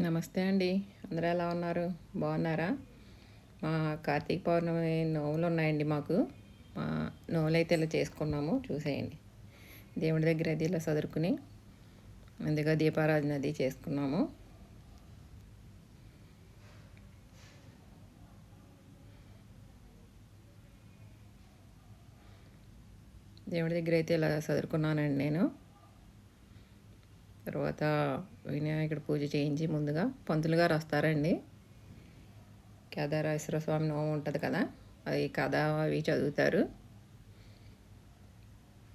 నమస్తే అండి. అందరూ ఎలా ఉన్నారు? బాగున్నారా? మా కార్తీక పౌర్ణమి నోవులు ఉన్నాయండి మాకు. మా నోవులు అయితే ఇలా చేసుకున్నాము. చూసేయండి. దేవుడి దగ్గర అది ఇలా చదువుకుని ముందుగా దీపారాధన అది చేసుకున్నాము. దేవుడి దగ్గర అయితే ఇలా చదువుకున్నానండి నేను. తర్వాత వినాయకుడు పూజ చేయించి ముందుగా పంతులు గారు వస్తారండి. కేదారేశ్వర స్వామి నోము ఉంటుంది కదా అది కథ అవి చదువుతారు.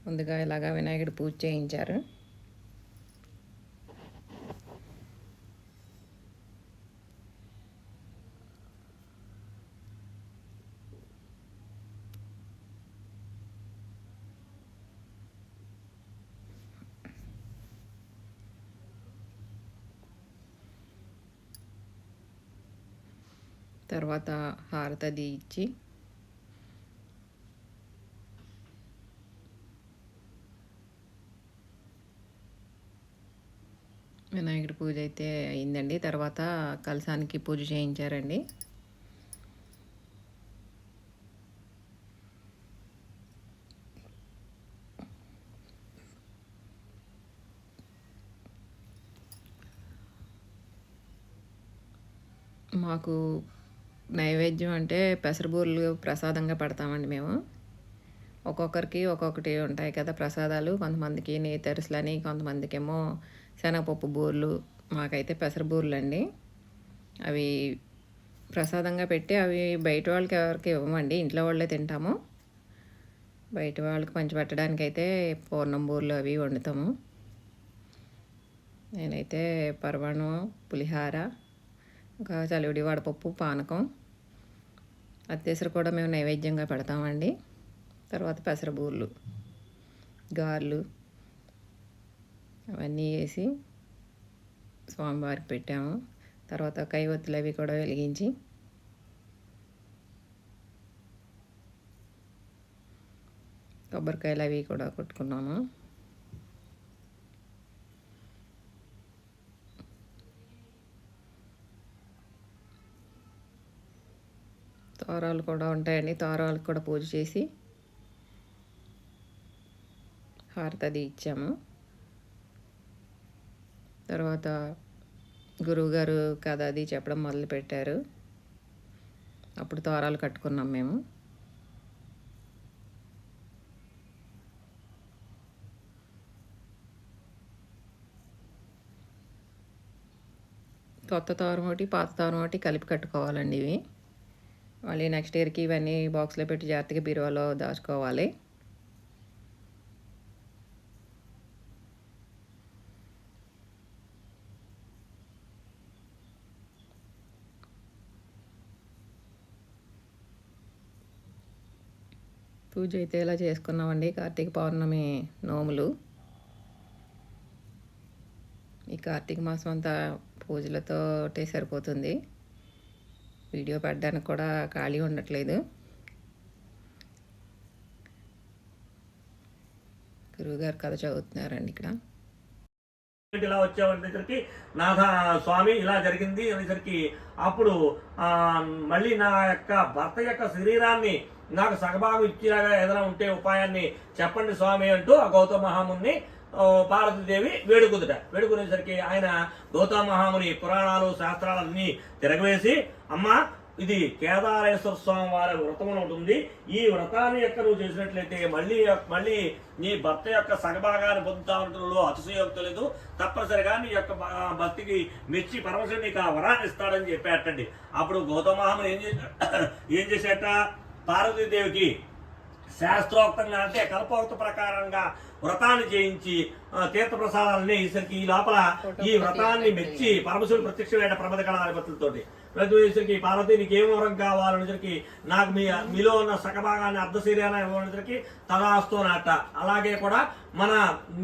ముందుగా ఇలాగా వినాయకుడు పూజ చేయించారు. తర్వాత హారతది అది ఇచ్చి వినాయకుడి పూజ అయితే అయిందండి. తర్వాత కలసానికి పూజ చేయించారండి. మాకు నైవేద్యం అంటే పెసరబూరలు ప్రసాదంగా పెడతామండి మేము. ఒక్కొక్కరికి ఒక్కొక్కటి ఉంటాయి కదా ప్రసాదాలు. కొంతమందికి నేతరుసులని కొంతమందికి ఏమో శనగపప్పు బూర్లు మాకైతే పెసరబూర్లు అండి అవి ప్రసాదంగా పెట్టి అవి బయట వాళ్ళకి ఎవరికి ఇవ్వమండి. ఇంట్లో వాళ్ళే తింటాము. బయట వాళ్ళకి పంచిపెట్టడానికి అయితే పూర్ణం బూర్లు అవి వండుతాము. నేనైతే పరవాణం పులిహార ఇంకా చలివిడి వడపప్పు పానకం. అత్తేసరి కూడా మేము నైవేద్యంగా పెడతామండి. తర్వాత పెసరబూర్లు గారెలు అవన్నీ వేసి స్వామివారికి పెట్టాము. తర్వాత కైవత్తులు అవి కూడా వెలిగించి కొబ్బరికాయలు అవి కూడా కొట్టుకున్నాము. తోరాలు కూడా ఉంటాయండి. తోరాలకు కూడా పూజ చేసి హారతది ఇచ్చాము. తర్వాత గురువుగారు కథ అది చెప్పడం మొదలు పెట్టారు అప్పుడు తోరాలు కట్టుకున్నాం మేము. కొత్త తారం ఒకటి పాత తారం ఒకటి కలిపి కట్టుకోవాలండి ఇవి. మళ్ళీ నెక్స్ట్ ఇయర్కి ఇవన్నీ బాక్స్లో పెట్టి జాగ్రత్తగా బీరువాలో దాచుకోవాలి. పూజ అయితే ఇలా చేసుకున్నామండి? కార్తీక పౌర్ణమి నోములు. ఈ కార్తీక మాసం అంతా పూజలతోటే సరిపోతుంది. వీడియో పెట్టడానికి కూడా ఖాళీ ఉండట్లేదు. గురువుగారు కథ చదువుతున్నారండి ఇక్కడ. ఇలా వచ్చామనేసరికి నాథ స్వామి ఇలా జరిగింది అనేసరికి అప్పుడు మళ్ళీ నా యొక్క భర్త యొక్క శరీరాన్ని నాకు సగభాగం ఇచ్చేలాగా ఏదైనా ఉంటే ఉపాయాన్ని చెప్పండి స్వామి అంటూ ఆ గౌతమ మహాముని పార్వతీదేవి వేడుకుదుట. వేడుకునేసరికి ఆయన గౌతమ మహాముని పురాణాలు శాస్త్రాలన్నీ తిరగవేసి అమ్మ ఇది కేదారేశ్వర స్వామి వారి వ్రతం ఉంటుంది ఈ వ్రతాన్ని యొక్క నువ్వు చేసినట్లయితే మళ్ళీ మళ్ళీ నీ భర్త యొక్క సగభాగాన్ని పొందుతామంటలో అతిశయోక్తి లేదు. తప్పనిసరిగా నీ యొక్క భక్తికి మెచ్చి పరమశివుడు నీకు ఆ వరాన్ని ఇస్తాడని చెప్పేటండి. అప్పుడు గౌతమహాముని ఏం చేసా ఏం చేసేట? పార్వతీదేవికి శాస్త్రోక్తంగా అంటే కల్పోక్త ప్రకారంగా వ్రతాన్ని చేయించి ఆ, తీర్థ ప్రసాదాలన్నీ ఈసరికి ఈ లోపల ఈ వ్రతాన్ని మెచ్చి పరమశివుడు ప్రత్యక్షమైన ప్రమద గణాధిపతులతోటి ప్రతివేసరికి పార్వతి నీకు ఏం వరం కావాలనేసరికి నాకు మీ మీలో ఉన్న సగభాగాన్ని అర్ధ శరీరాన్ని ఇవ్వనేసరికి తదాస్తు అలాగే కూడా మన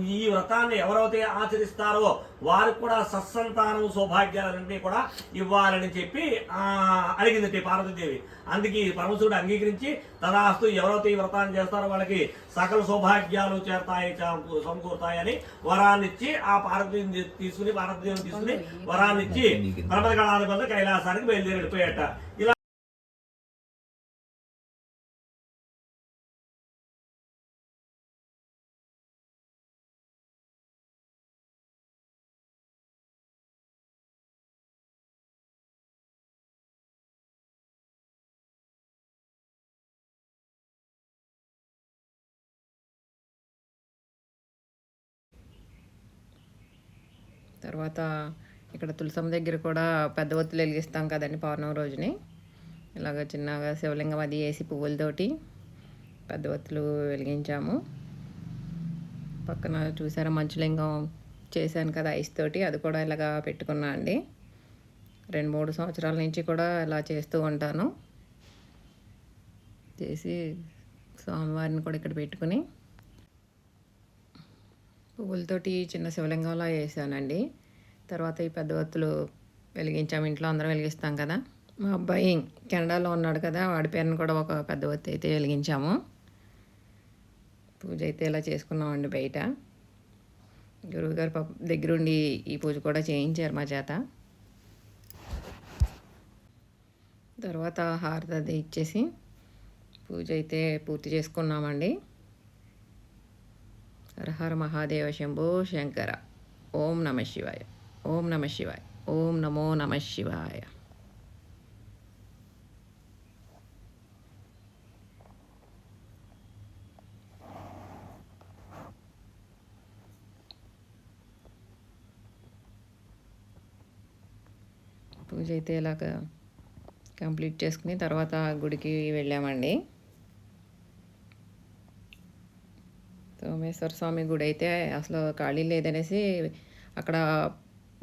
ఈ వ్రతాన్ని ఎవరైతే ఆచరిస్తారో వారికి కూడా సత్సంతానం సౌభాగ్యాలన్నీ కూడా ఇవ్వాలని చెప్పి అడిగింది పార్వతీదేవి. అందుకే పరమశివుడు అంగీకరించి తదాస్తు ఎవరైతే ఈ వ్రతాన్ని చేస్తారో వాళ్ళకి సకల సౌభాగ్యాలు చేరతాయి చా- సమకూరుతాయని వరాన్ని ఇచ్చి ఆ పార్వతీని తీసుకుని పార్వతీదేవిని తీసుకుని వరాన్ని ఇచ్చి గణాధిపతి కైలాసానికి బయలుదేరి వెళ్ళిపోయాట ఇలా తర్వాత ఇక్కడ తులసమ్మ దగ్గర కూడా పెద్ద ఒత్తులు వెలిగిస్తాం కదండి పౌర్ణమి రోజుని. ఇలాగ చిన్నగా శివలింగం అది వేసి పువ్వులతోటి పెద్ద ఒత్తులు వెలిగించాము. పక్కన చూసారా మంచులింగం చేశాను కదా ఐస్ తోటి అది కూడా ఇలాగా పెట్టుకున్నా అండి. రెండు మూడు సంవత్సరాల నుంచి కూడా ఇలా చేస్తూ ఉంటాను. చేసి స్వామివారిని కూడా ఇక్కడ పెట్టుకుని పువ్వులతోటి చిన్న శివలింగంలా వేసానండి. తర్వాత ఈ పెద్ద వత్తులు వెలిగించాము. ఇంట్లో అందరం వెలిగిస్తాం కదా. మా అబ్బాయి కెనడాలో ఉన్నాడు కదా. వాడి పేరుని కూడా ఒక పెద్ద వత్తి అయితే వెలిగించాము. పూజ అయితే ఇలా చేసుకున్నామండి బయట. గురువుగారు పాప దగ్గరుండి ఈ పూజ కూడా చేయించారు మా చేత. తర్వాత హారతి అది ఇచ్చేసి పూజ అయితే పూర్తి చేసుకున్నామండి. హరహర మహాదేవ శంభో శంకర ఓం నమ శివాయ ఓం నమ శివాయ ఓం నమో నమ శివాయ పూజ అయితే ఇలాగ కంప్లీట్ చేసుకుని తర్వాత గుడికి వెళ్ళామండి. సోమేశ్వర స్వామి గుడి అయితే అసలు ఖాళీ లేదనేసి అక్కడ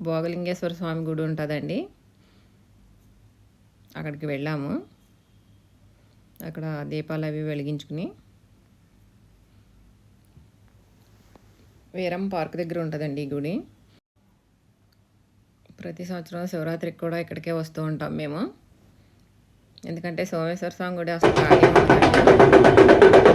భోగలింగేశ్వర స్వామి గుడి ఉంటుందండి. అక్కడికి వెళ్ళాము. అక్కడ దీపాలు అవి వెలిగించుకుని వీరం పార్క్ దగ్గర ఉంటుందండి ఈ గుడి. ప్రతి సంవత్సరం శివరాత్రికి కూడా ఇక్కడికే వస్తూ ఉంటాం మేము. ఎందుకంటే సోమేశ్వర స్వామి గుడి అసలు ఖాళీ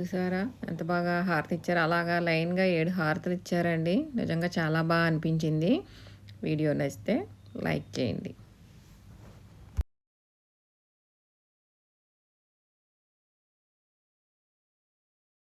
చూసారా? ఎంత బాగా హారతి ఇచ్చారు. అలాగా లైన్గా ఏడు హారతులు ఇచ్చారండి. నిజంగా చాలా బాగా అనిపించింది. వీడియో నచ్చితే లైక్ చేయండి.